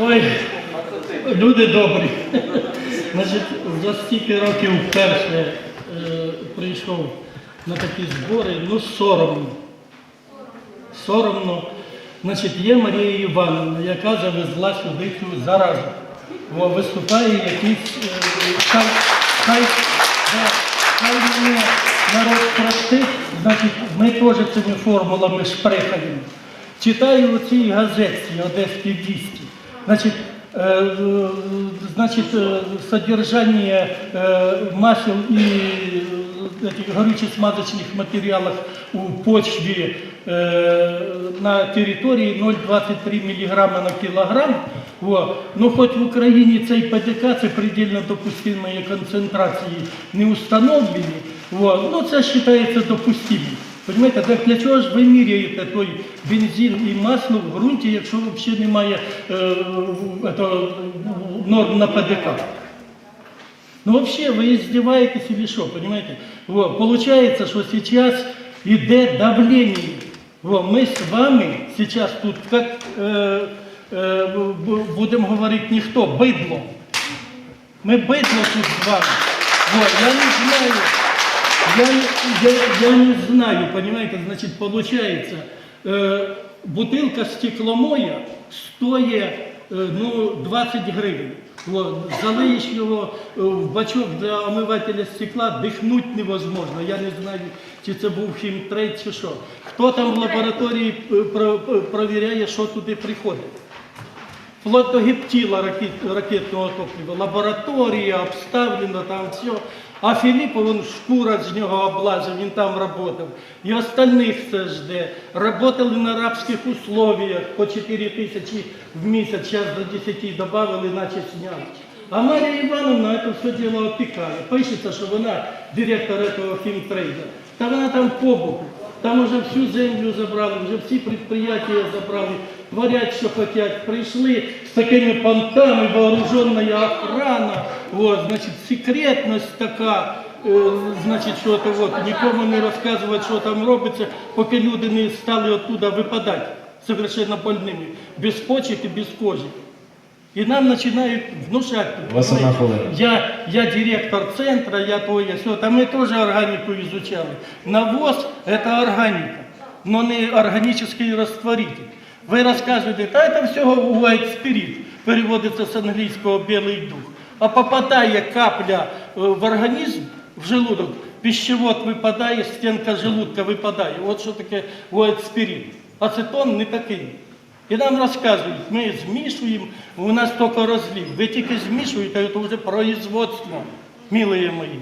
Ой, люди добрі. Значить, за стільки років вперше е, прийшов на такі збори, ну соромно. Соромно. Значить, є Марія Івановна, яка завезла сюди цю заразу. Бо виступає якийсь е, хай, хай, народ простить, значить, ми теж цими формулами шпрехаємо. Читаю у цій газеті Одеській вісті Значить, э, э, значит, э, содержание э, масел и э, этих горюче-смазочных материалов у почве э, на территории 0,23 мг на килограмм. Во. Ну, хоть в Україні цей ПДК, це предельно допустимої концентрації, не установлені, во. ну це вважається допустимим. Понимаєте, так для чого ж ви міряєте той бензин і масло в ґрунті, якщо взагалі немає е, в- ето, норм на ПДК? Ну вообще вы издеваетесь или что, понимаете? Вот, получается, что сейчас идет давление. Вот, мы с вами сейчас тут, как э, э, б- будем говорить, никто, быдло. Мы быдло тут с вами. Вот, я не знаю, я, не- я, я не знаю, понимаете, значит, получается, э, бутылка стекломоя стоит э, ну, 20 гривен. Вот, залиєш його е, в бачок для омивателя стекла, дихнуть невозможно. Я не знаю, чи це був хімтрейд, чи що. Хто там в лабораторії е, про- про- провіряє, що туди приходить? Вплоть до гептила ракет, ракетного топлива, лабораторія обставлена, там все. А Філіпов, він шкура з нього облазив, він там працював. І остальних це жде. Работали на арабських условиях по 4 тисячі в місяць, зараз до 10 додали, наче сняли. А Марія Івановна це все діло опікає. Пишеться, що вона директор этого хімтрейда. Та вона там побуку. Там уже всю землю забрали, вже всі підприємства забрали, творять, що хочуть. Прийшли з такими понтами, вооруженная охрана, вот, значить, секретність така, е, значить, що то от, нікому не розказувати, що там робиться, поки люди не стали оттуда випадати совершенно больними, без почек і без кожи. І нам починають внушати. Я, я директор центра, я то, я все. Там мы тоже органику изучали. Навоз – это органика, но не органический растворитель. Ви розказуєте, та це всього white spirit, переводиться з англійського білий дух. А попадає капля е, в організм, в желудок, пищевод випадає, стінка желудка випадає. От що таке spirit. Ацетон не такий. І нам розказують, ми змішуємо, у нас тільки розлив. Ви тільки змішуєте, це вже производство, милые мої.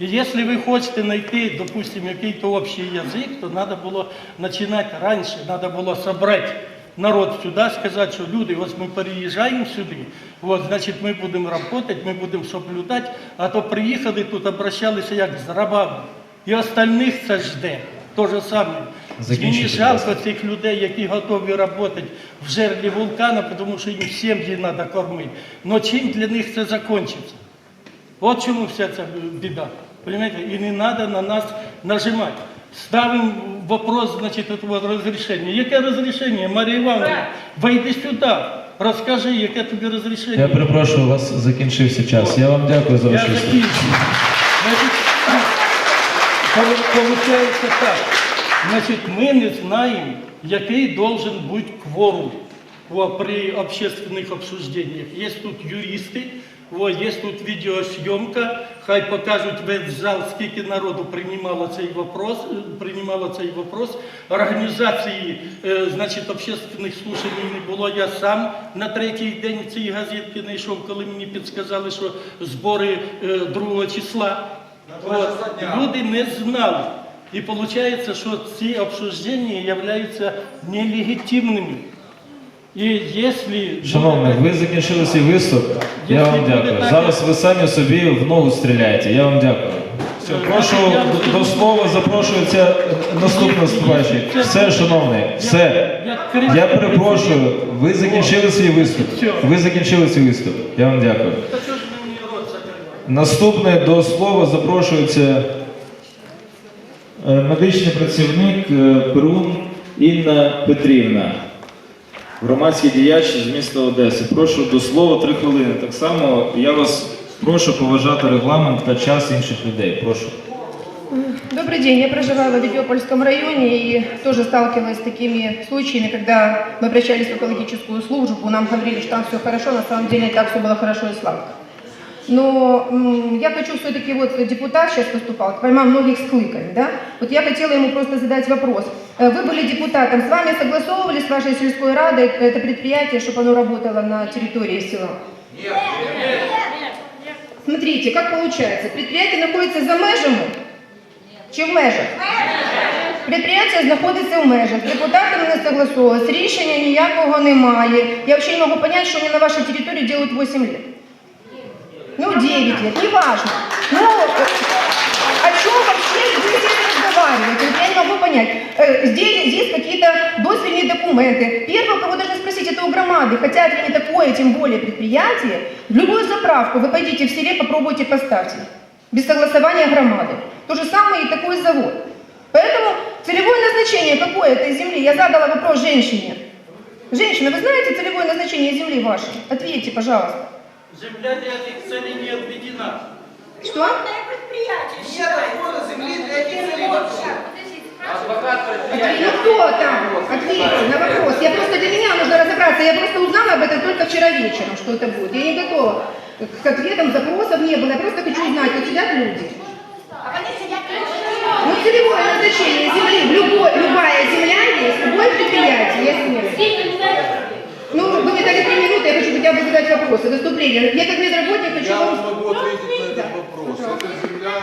И если вы хотите найти, допустим, какой-то общий язык, то надо было начинать раньше, надо было собрать народ сюда, сказать, что люди, вот мы переезжаем сюда, вот, значит, мы будем работать, мы будем соблюдать, а то приехали тут, обращались как с рабами. І остальних це жде. То же саме. Мені жалко цих людей, які готові працювати в жерлі вулкана, тому що їм сім'ї треба кормити. Але чим для них це закінчиться? От чому вся ця біда. Понимаете? І не треба на нас нажимати. Ставимо вопрос, значить, этого розрішення. Яке розрішення? Марія Івановна, вийди сюди, розкажи, яке тобі розрішення. Я перепрошую, у вас закінчився час. Я вам дякую за Я вашу виступ. закінчую. Значить, пол- Получається так. Значить, ми не знаємо, який должен бути кворум во, при общественных обсуждениях. Є тут юристи, Во, є тут відеосйомка, хай покажуть весь зал, скільки народу приймало цей вопрос, е, приймало цей вопрос. Організації, е, значить, общественних слушань не було. Я сам на третій день цієї газетки знайшов, коли мені підсказали, що збори е, 2 числа. От, люди не знали. І виходить, що ці обсуждення являються нелегітимними. І якщо Шановний, ви закінчили свій виступ. Я вам дякую. Зараз ви самі собі в ногу стріляєте. Я вам дякую. Все, прошу до- слова запрошується наступний виступаючий. Все, шановний, все. Я перепрошую, ви закінчили свій виступ. Ви закінчили свій виступ. Я вам дякую. Наступне до слова запрошується е, медичний працівник е, Перун Інна Петрівна. громадський діяч з міста Одеси. Прошу до слова три хвилини. Так само я вас прошу поважати регламент та час інших людей. Прошу. Добрый день. Я проживаю в Авидиопольском районе и тоже сталкивалась с такими случаями, когда мы обращались в экологическую службу, нам говорили, что там все хорошо, на самом деле не так все было хорошо и сладко. Но м, я хочу все-таки, вот депутат сейчас выступал, поймал многих с клыками, да? Вот я хотела ему просто задать вопрос. Э, Вы были депутатом, с вами согласовывали с вашей сельской радой это предприятие, чтобы оно работало на территории села? Смотрите, как получается. Предприятие находится за межами чи в межах? Предприятие знаходиться в межах. З депутатами не согласовувалось, рішення ніякого немає. Я взагалі не можу понять, що вони на вашій території делают 8 лет. Ну, 9 лет, неважно. Ну, э, о чем вообще здесь разговаривать? Я не могу понять. Э, Здесь, здесь какие-то дозвельные документы. Первое, кого должны спросить, это у громады. Хотят ли они такое, тем более предприятие. Любую заправку вы пойдите в селе, попробуйте поставьте. Без согласования громады. То же самое и такой завод. Поэтому целевое назначение какое этой земли? Я задала вопрос женщине. Женщина, вы знаете целевое назначение земли вашей? Ответьте, пожалуйста. Земля для этих целей не отведена. Что? Нет отвода земли для этих целей вообще. Ответь, ну кто там? Ответьте на вопрос. Я просто для меня нужно разобраться. Я просто узнала об этом только вчера вечером, что это будет. Я не готова к ответам, запросов не было. Я просто хочу узнать, вот сидят люди. Ну, целевое назначение земли, любой, любая земля есть, любое предприятие есть вы мне дали три минуты, я хочу хотя бы задать вопросы, выступление. Я как медработник хочу Я вам... могу ответить на этот вопрос. Это земля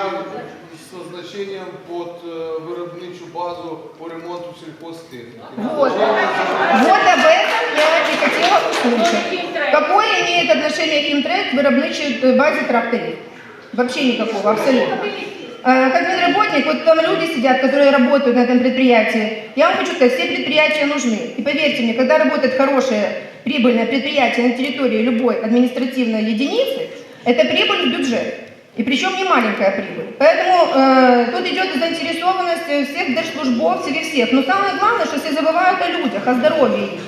с назначением под э, виробничу базу по ремонту сельхозтехники. Вот. Вот об этом я и хотела услышать. Какое имеет отношение Химтрек к виробничей э, базе тракторов? Вообще никакого, абсолютно. Э, Как медработник, вот там люди сидят, которые работают на этом предприятии. Я вам хочу сказать, все предприятия нужны. И поверьте мне, когда работает хорошее прибыльное предприятие на территории любой административной единицы, это прибыль в бюджет. И причем не маленькая прибыль. Поэтому э, тут идет заинтересованность всех держслужбовцев и всех. Но самое главное, что все забывают о людях, о здоровье их.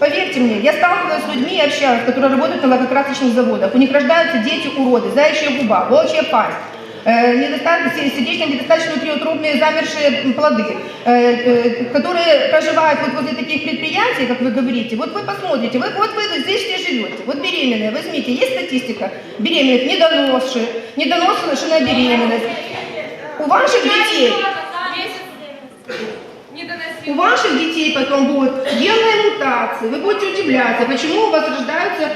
Поверьте мне, я сталкивалась с людьми и общалась, которые работают на лакокрасочных заводах. У них рождаются дети-уроды, заячья губа, волчья пасть. Э, недостаточно трудные замершие плоды, э, э, которые проживают вот возле таких предприятий, как вы говорите. Вот вы посмотрите, вы, вот вы здесь все живете, вот беременные, возьмите, есть статистика беременных, недоносшие, недоношенная беременность. У ваших детей у ваших детей потом будут генные мутации. Вы будете удивляться, почему у вас рождаются,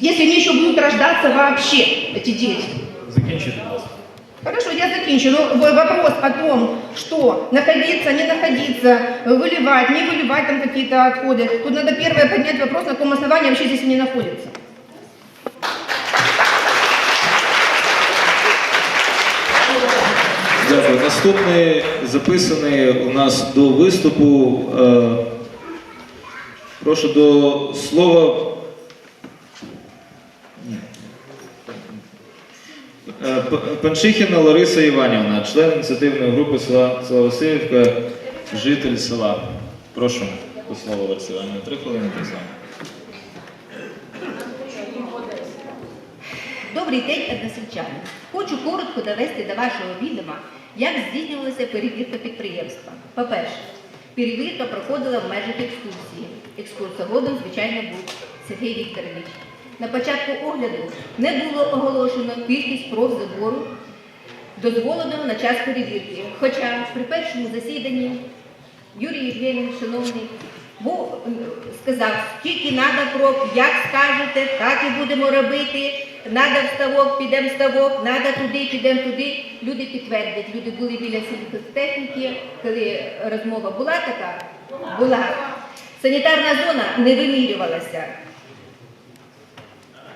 если они еще будут рождаться вообще, эти дети. Закінчуйте, будь ласка. Хорошо, я закінчу. Ну, вопрос о том, что находиться, не находиться, выливать, не выливать там какие-то отходы. Тут надо первое поднять вопрос, на каком основании вообще здесь они находятся. Дякую. Наступний записаний у нас до виступу. Е, прошу до слова. Е, П- Панчихіна Лариса Іванівна, член ініціативної групи села, Васильівка, житель села. Прошу до слова Лариса Іванівна. Три хвилини так само. Добрий день, односельчани. Хочу коротко довести до вашого відома, як здійснювалася перевірка підприємства. По-перше, перевірка проходила в межах екскурсії. Екскурсоводом, звичайно, був Сергій Вікторович. На початку огляду не було оголошено кількість проб забору, дозволеного на час перевірки. Хоча при першому засіданні Юрій Євгенійович, шановний, був, сказав, скільки треба проб, як скажете, так і будемо робити. Надо в ставок, підемо в ставок, надо туди, підемо туди. Люди підтвердять, люди були біля сільхозтехніки, коли розмова була така, була. Санітарна зона не вимірювалася.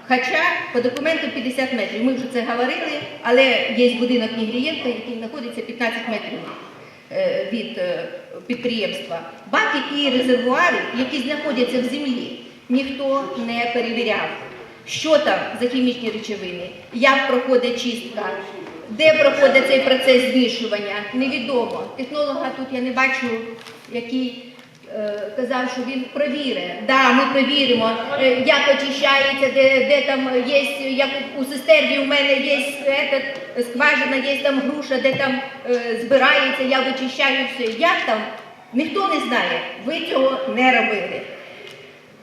Хоча по документу 50 метрів. Ми вже це говорили, але є будинок Нігрієнка, який знаходиться 15 метрів е, від е, підприємства. Баки і резервуари, які знаходяться в землі, ніхто не перевіряв. Що там за хімічні речовини, як проходить чистка, де проходить цей процес змішування, невідомо. Технолога тут я не бачу, який казав, що він провірить. Да, ми провіримо, е, як очищається, де, де там є, як у сестерні у мене є этот, скважина, є там груша, де там е, збирається, я вичищаю все. Як там? Ніхто не знає. Ви цього не робили.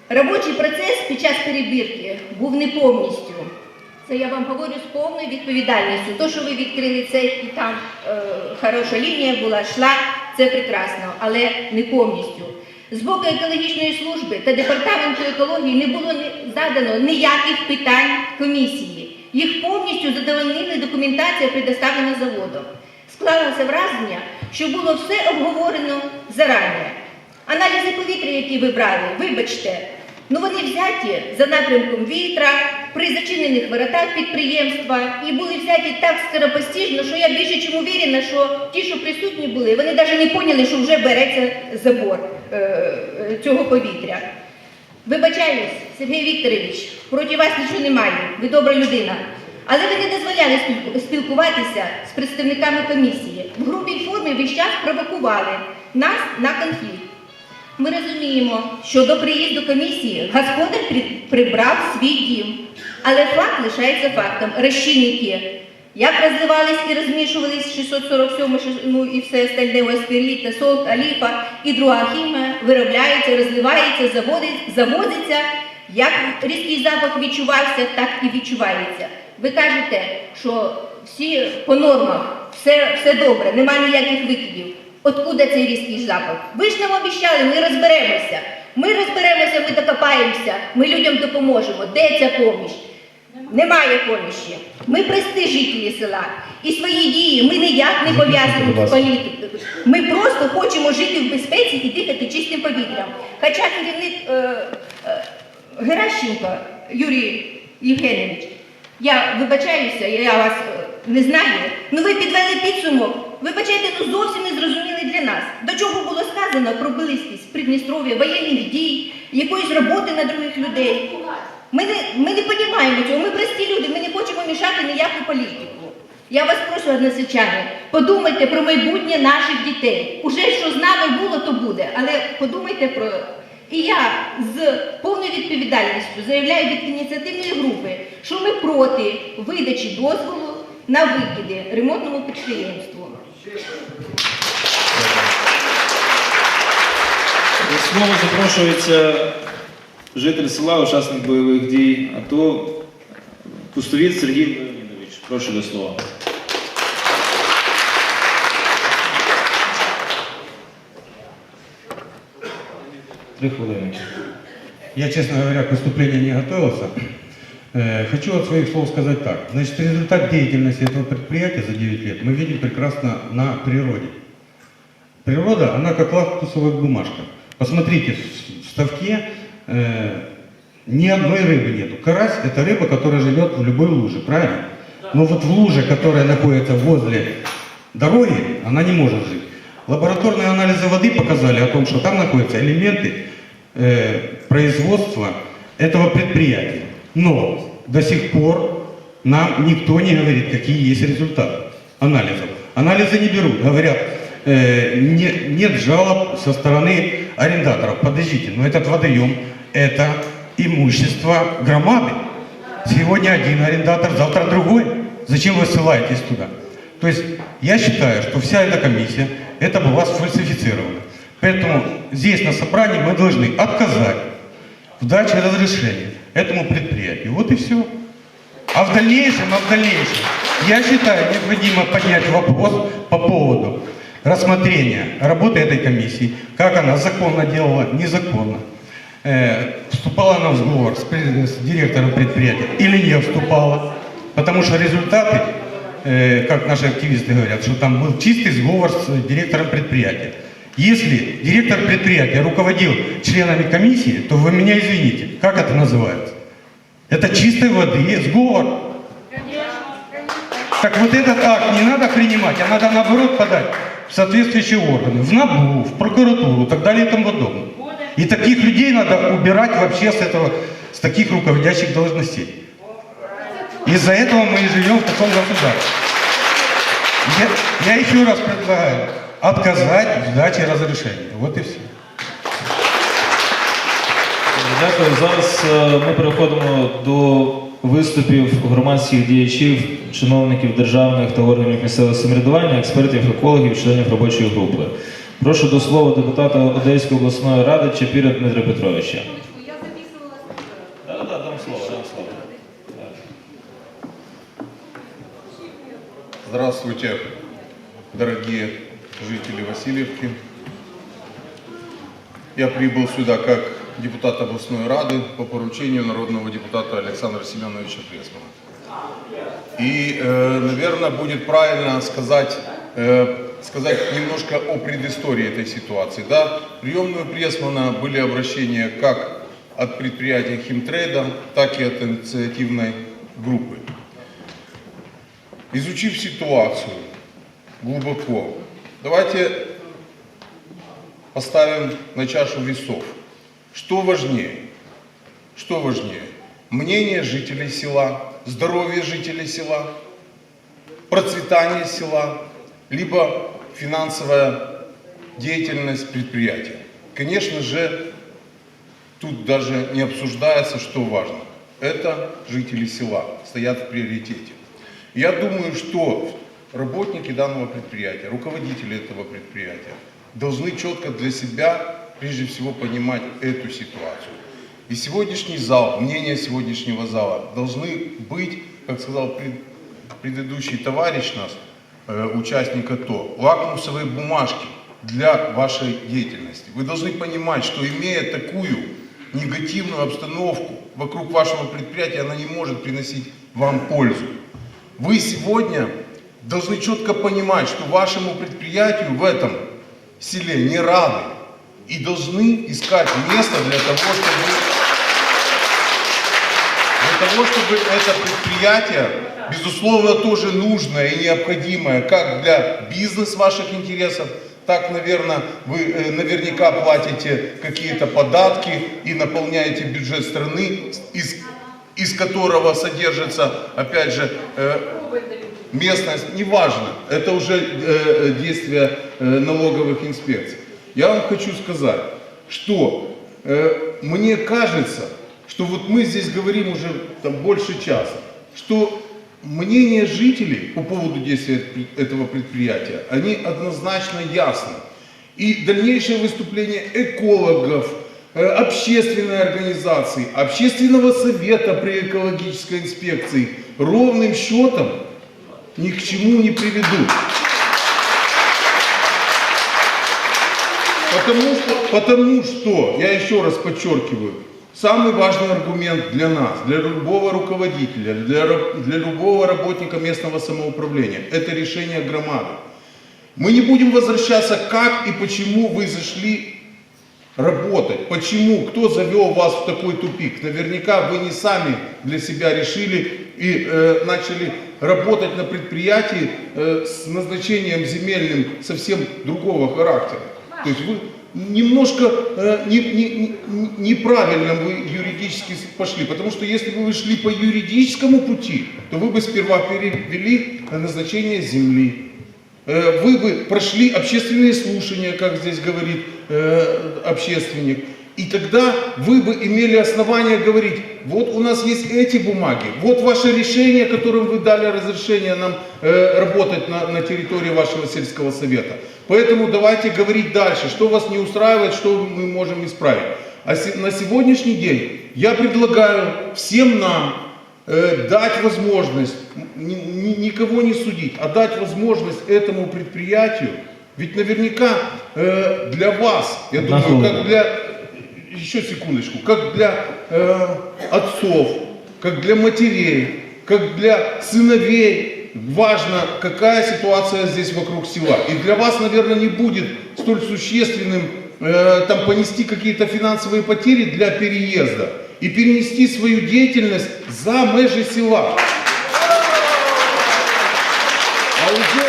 Робочий процес під час перевірки був не повністю. Це я вам говорю з повною відповідальністю. То, що ви відкрили це і там е, хороша лінія була, йшла, це прекрасно, але не повністю. З боку екологічної служби та департаменту екології не було задано ніяких питань комісії. Їх повністю задовольнили документація, предоставлена заводом. Склалося враження, що було все обговорено зарані. Аналізи повітря, які ви брали, вибачте, ну вони взяті за напрямком вітра при зачинених воротах підприємства і були взяті так скоропостіжно, що я більше чим увірена, що ті, що присутні були, вони навіть не поняли, що вже береться забор цього повітря. Вибачаюсь, Сергій Вікторович, проти вас нічого немає, ви добра людина. Але ви не дозволяли спілкуватися з представниками комісії. В грубій формі весь час провокували нас на конфлікт. Ми розуміємо, що до приїзду комісії господар прибрав свій дім, але факт лишається фактом. Розчинники як розливались і розмішувались 647 ну і все остальне аспіріт, солт, аліфа і друга хімія виробляється, розливається, заводить, завозиться. Як різкий запах відчувався, так і відчувається. Ви кажете, що всі по нормах, все, все добре, немає ніяких викидів. Откуда цей різкий запах? Ви ж нам обіцяли, ми розберемося. Ми розберемося, ми докопаємося, ми людям допоможемо. Де ця поміч? Немає помічі. Ми прості жителі села. І свої дії ми ніяк не пов'язуємо з політикою. Ми просто хочемо жити в безпеці і дихати чистим повітрям. Хоча керівник е, е, Геращенко Юрій Євгенович, я вибачаюся, я вас е, не знаю. Ну ви підвели підсумок. Вибачайте, ну зовсім не зрозумілий для нас. До чого було сказано про близькість Придністров'я, воєнних дій, якоїсь роботи на других людей. Ми не, ми не розуміємо цього, ми прості люди, ми не хочемо мішати ніяку політику. Я вас прошу, односельчани, подумайте про майбутнє наших дітей. Уже що з нами було, то буде. Але подумайте про. І я з повною відповідальністю заявляю від ініціативної групи, що ми проти видачі дозволу на викиди ремонтному підприємству. До слова запрошується житель села, учасник бойових дій, АТО Кустовіт Сергій Леонідович. Прошу до слова. Три хвилини. Я, честно говоря, к выступлению не готовился. Э, Хочу от своих слов сказать так. Значит, результат деятельности этого предприятия за 9 лет мы видим прекрасно на природе. Природа, она как лактусовая бумажка. Посмотрите, в в ставке э, ни одной рыбы нету. Карась – это рыба, которая живет в любой луже, правильно? Но вот в луже, которая находится возле дороги, она не может жить. Лабораторные анализы воды показали о том, что там находятся элементы э, производства этого предприятия. Но до сих пор нам никто не говорит, какие есть результаты анализов. Анализы не берут, говорят, не- нет жалоб со стороны арендаторов. Подождите, но этот водоем – это имущество громады. Сегодня один арендатор, завтра другой. Зачем вы ссылаетесь туда? То есть я считаю, что вся эта комиссия, это была сфальсифицирована. Поэтому здесь на собрании мы должны отказать в даче разрешения этому предприятию. Вот и все. А в дальнейшем, а в дальнейшем, я считаю, необходимо поднять вопрос по поводу рассмотрения работы этой комиссии, как она законно делала, незаконно. Э, вступала она в сговор с, с директором предприятия или не вступала, потому что результаты, э, как наши активисты говорят, что там был чистый сговор с директором предприятия. Если директор предприятия руководил членами комиссии, то вы меня извините, как это называется? Это чистой воды сговор. Так вот этот акт не надо принимать, а надо наоборот подать в соответствующие органы, в НАБУ, в прокуратуру и так далее и тому подобное. И таких людей надо убирать вообще с этого, с таких руководящих должностей. Из-за этого мы и живем в таком государстве. Я, я еще раз предлагаю отказать в даче разрешения. Вот и все. Дякую. Зараз ми переходимо до виступів громадських діячів, чиновників державних та органів місцевого самоврядування, експертів, екологів, членів робочої групи. Прошу до слова депутата Одеської обласної ради Чапіра Дмитра Петровича. Я записывалась. Да, да, дам слово, дам слово. Здравствуйте, дорогие жители Васильевки. Я прибыл сюда как депутат областной рады по поручению народного депутата Александра Семеновича Пресмана. И, э, наверное, будет правильно сказать, э, сказать немножко о предыстории этой ситуации. Да, приемную Пресмана были обращения как от предприятия Химтрейда, так и от инициативной группы. Изучив ситуацию глубоко, давайте поставим на чашу весов. Что важнее? Что важнее? Мнение жителей села, здоровье жителей села, процветание села, либо финансовая деятельность предприятия. Конечно же, тут даже не обсуждается, что важно. Это жители села стоят в приоритете. Я думаю, что работники данного предприятия, руководители этого предприятия должны четко для себя, прежде всего, понимать эту ситуацию. И сегодняшний зал, мнение сегодняшнего зала должны быть, как сказал пред- предыдущий товарищ нас, э, участник АТО, лакмусовые бумажки для вашей деятельности. Вы должны понимать, что имея такую негативную обстановку вокруг вашего предприятия, она не может приносить вам пользу. Вы сегодня должны четко понимать, что вашему предприятию в этом селе не рады и должны искать место для того, чтобы для того, чтобы это предприятие, безусловно, тоже нужное и необходимое как для бизнес ваших интересов, так, наверное, вы э, наверняка платите какие-то податки и наполняете бюджет страны, из, из которого содержится, опять же, э, местность, неважно, это уже э, действия э, налоговых инспекций. Я вам хочу сказать, что э, мне кажется, что вот мы здесь говорим уже там, больше часа, что мнение жителей по поводу действия этого предприятия, они однозначно ясны. И дальнейшее выступление экологов, э, общественной организации, общественного совета при экологической инспекции ровным счетом ни к чему не приведут. Потому что, потому что, я еще раз подчеркиваю, самый важный аргумент для нас, для любого руководителя, для, для любого работника местного самоуправления, это решение громады. Мы не будем возвращаться, как и почему вы зашли работать. Почему? Кто завел вас в такой тупик? Наверняка вы не сами для себя решили и э, начали работать на предприятии э, с назначением земельным совсем другого характера. То есть вы немножко э, не- не- не- неправильно вы юридически пошли, потому что если бы вы шли по юридическому пути, то вы бы сперва перевели на назначение земли, Э, вы бы прошли общественные слушания, как здесь говорит э, общественник, и тогда вы бы имели основания говорить, вот у нас есть эти бумаги, вот ваше решение, которым вы дали разрешение нам э, работать на, на территории вашего сельского совета. Поэтому давайте говорить дальше, что вас не устраивает, что мы можем исправить. А на сегодняшний день я предлагаю всем нам э, дать возможность, ни- ни- никого не судить, а дать возможность этому предприятию, ведь наверняка э, для вас, я Одна думаю, как для, еще секундочку, как для э, отцов, как для матерей, как для сыновей, важно, какая ситуация здесь вокруг села. И для вас, наверное, не будет столь существенным э, там понести какие-то финансовые потери для переезда и перенести свою деятельность за межи села. А уже,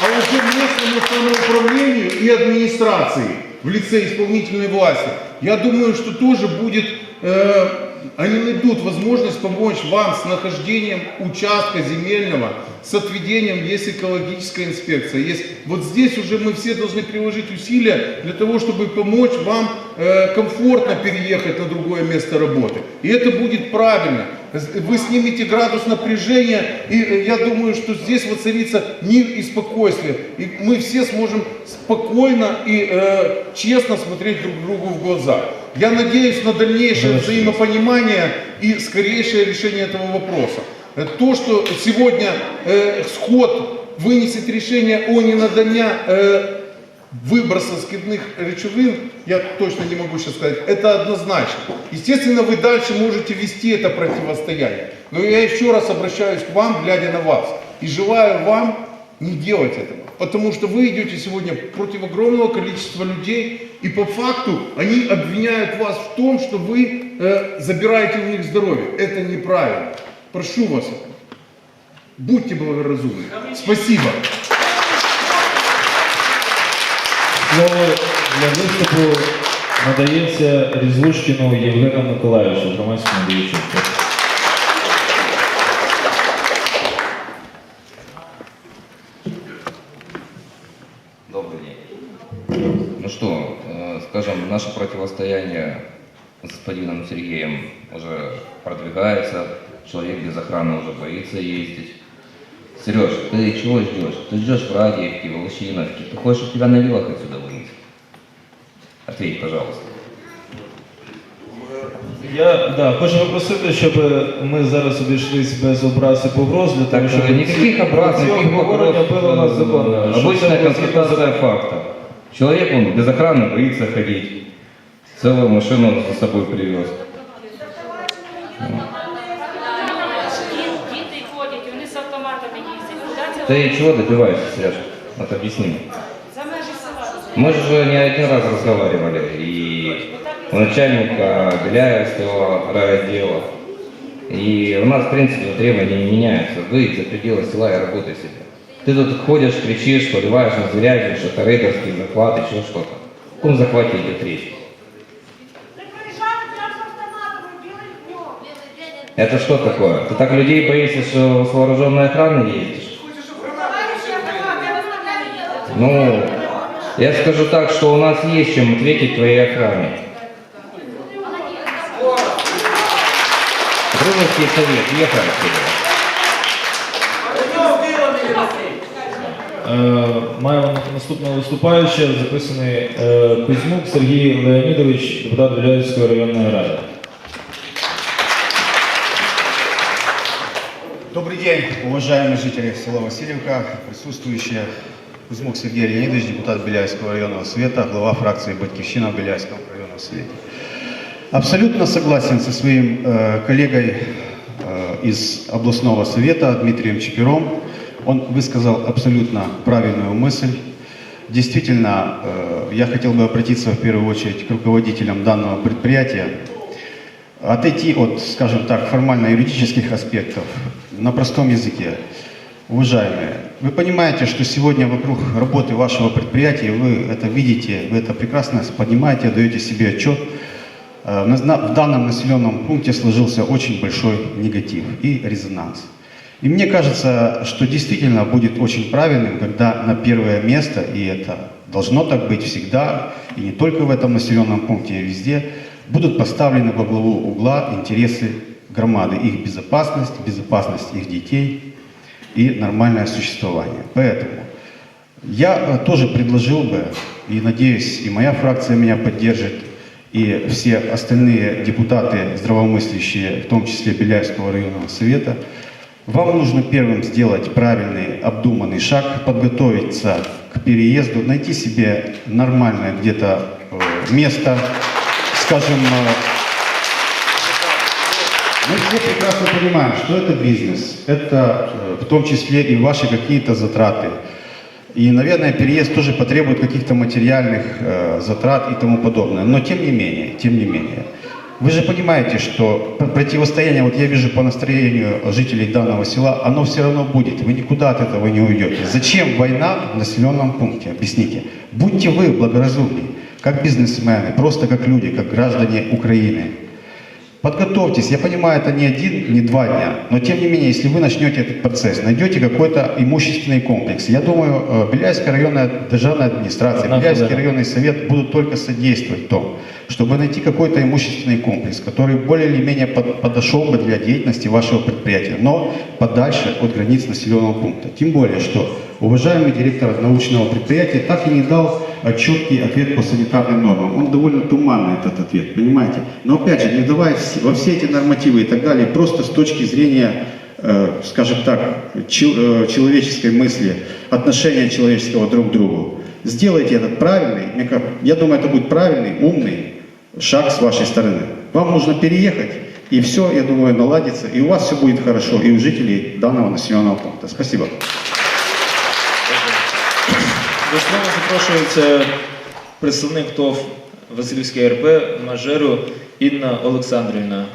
а уже местному самоуправлению и администрации в лице исполнительной власти, я думаю, что тоже будет э, они найдут возможность помочь вам с нахождением участка земельного, с отведением, есть экологическая инспекция. Есть, вот здесь уже мы все должны приложить усилия для того, чтобы помочь вам э, комфортно переехать на другое место работы. И это будет правильно. Вы снимете градус напряжения, и э, я думаю, что здесь воцарится мир и спокойствие. И мы все сможем спокойно и э, честно смотреть друг другу в глаза. Я надеюсь на дальнейшее взаимопонимание и скорейшее решение этого вопроса. Э, То, что сегодня э, сход вынесет решение о ненадання э, выброса скидных речевин, я точно не могу сейчас сказать, это однозначно. Естественно, вы дальше можете вести это противостояние. Но я еще раз обращаюсь к вам, глядя на вас, и желаю вам не делать этого. Потому что вы идете сегодня против огромного количества людей, и по факту они обвиняют вас в том, что вы э, забираете у них здоровье. Это неправильно. Прошу вас, будьте благоразумны. Спасибо. Слово для виступу надається Різлушкіну Євгену Миколаївичу, громадському діячу. наше противостояние с господином Сергеем уже продвигается. Человек без охраны уже боится ездить. Сереж, ты чего ждешь? Ты ждешь в Радиевке, в Волощиновке. Ты хочешь, чтобы тебя на вилах отсюда вынесли? Ответь, пожалуйста. Я да, хочу попросити, щоб ми зараз обійшлись без образ і погроз, для того, Так, щоб э, никаких образ, ці никаких обговорення вопросов. було у нас законно. Э, Щоб це Обычная було констатация факта. Человек, он без охраны боится ходить. Целую машину за собой привез. Діти ходять, вони з автоматами їздять. Куди це Ты чего добиваешься, Сереж? Вот объясни мне. за межі села? Мы же не один раз разговаривали, и у начальника Беляевского райотдела. И у нас, в принципе, требования не меняются. Выйдь за пределы села и работай себе. Ты тут ходишь, кричишь, поливаешь на зряжешь, это рейдерский захват, еще что-то. О каком захвате идет речь? Это что такое? Ты так людей боишься, что с вооруженной охраной ездишь? Ну, я скажу так, что у нас есть чем ответить твоей охране. Дружеский совет, ехай отсюда. Е, Маємо наступного виступаючого, записаний е, Кузьмук Сергій Леонідович, депутат Біляївської районної ради. Добрый день, уважаемые жители села Васильевка, присутствующие Кузьмук Сергей Леонидович, депутат Беляевского районного совета, глава фракции «Батьковщина» в Беляевском районном совете. Абсолютно согласен со своим э, коллегой э, из областного совета Дмитрием Чепером. Он высказал абсолютно правильную мысль. Действительно, э, я хотел бы обратиться в первую очередь к руководителям данного предприятия, отойти от, скажем так, формально-юридических аспектов на простом языке. Уважаемые, вы понимаете, что сегодня вокруг работы вашего предприятия, вы это видите, вы это прекрасно понимаете, даете себе отчет, э, в данном населенном пункте сложился очень большой негатив и резонанс. И мне кажется, что действительно будет очень правильным, когда на первое место, и это должно так быть всегда, и не только в этом населенном пункте, а везде, будут поставлены во главу угла интересы громады, их безопасность, безопасность их детей и нормальное существование. Поэтому я э, тоже предложил бы, и надеюсь, и моя фракция меня поддержит, и все остальные депутаты здравомыслящие, в том числе Беляевского районного совета, вам нужно первым сделать правильный, обдуманный шаг, подготовиться к переезду, найти себе нормальное где-то э, место, скажем, э, мы все прекрасно понимаем, что это бизнес, это э, в том числе и ваши какие-то затраты. И, наверное, переезд тоже потребует каких-то материальных э, затрат и тому подобное. Но тем не менее, тем не менее, вы же понимаете, что противостояние, вот я вижу по настроению жителей данного села, оно все равно будет. Вы никуда от этого не уйдете. Зачем война в населенном пункте? Объясните. Будьте вы благоразумны, как бизнесмены, просто как люди, как граждане Украины. Подготовьтесь, я понимаю, это не один, не два дня, но тем не менее, если вы начнете этот процесс, найдете какой-то имущественный комплекс, я думаю, э, Беляйская районная державная администрация, Одна Беляйский хвилина. районный совет будут только содействовать в том, чтобы найти какой-то имущественный комплекс, который более или менее под- подошел бы для деятельности вашего предприятия, но подальше от границ населенного пункта. Тем более, что уважаемый директор научного предприятия так и не дал э, четкий ответ по санитарным нормам. Он довольно туманный этот ответ, понимаете? Но опять же, не давая во все эти нормативы и так далее, просто с точки зрения э, скажем так, э, человеческой мысли, отношения человеческого друг к другу. Сделайте этот правильный, я думаю, это будет правильный, умный шаг с вашей стороны. Вам нужно переехать, и все, я думаю, наладится, и у вас все будет хорошо, и у жителей данного населенного пункта. Спасибо. До слова запрошується представник ТОВ Васильівський РП Мажеру Інна Олександрівна.